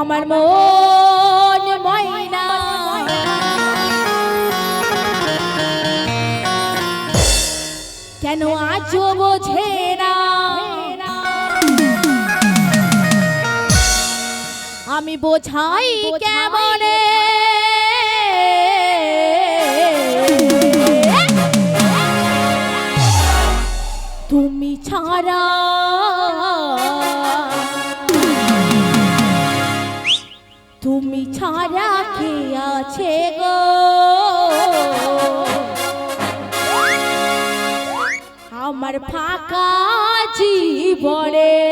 আমার মন ময়না। কেন আজও বোঝে না? আমি বোঝাই কেমনে? তুমি ছাড়া তুমি ছাড়া কে আছে গো? আমার ফাঁকা জীবনে